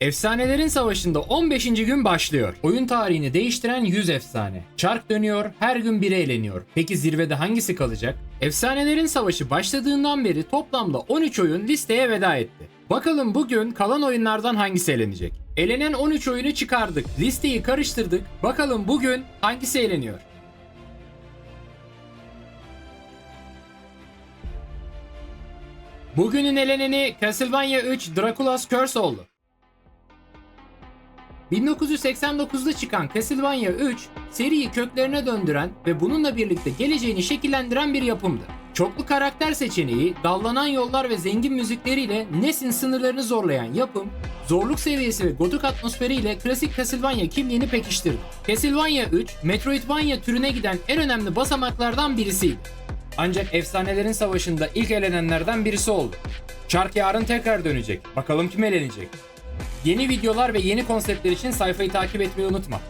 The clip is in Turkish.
Efsanelerin Savaşı'nda 15. gün başlıyor. Oyun tarihini değiştiren 100 efsane. Çark dönüyor, her gün biri eğleniyor. Peki zirvede hangisi kalacak? Efsanelerin Savaşı başladığından beri toplamda 13 oyun listeye veda etti. Bakalım bugün kalan oyunlardan hangisi elenecek? Elenen 13 oyunu çıkardık, listeyi karıştırdık. Bakalım bugün hangisi eleniyor? Bugünün eleneni Castlevania 3 Dracula's Curse oldu. 1989'da çıkan Castlevania 3, seriyi köklerine döndüren ve bununla birlikte geleceğini şekillendiren bir yapımdı. Çoklu karakter seçeneği, dallanan yollar ve zengin müzikleriyle NES'in sınırlarını zorlayan yapım, zorluk seviyesi ve gotik atmosferiyle klasik Castlevania kimliğini pekiştirdi. Castlevania 3, Metroidvania türüne giden en önemli basamaklardan birisiydi. Ancak efsanelerin savaşında ilk elenenlerden birisi oldu. Çark yarın tekrar dönecek. Bakalım kim elenecek? Yeni videolar ve yeni konseptler için sayfayı takip etmeyi unutma.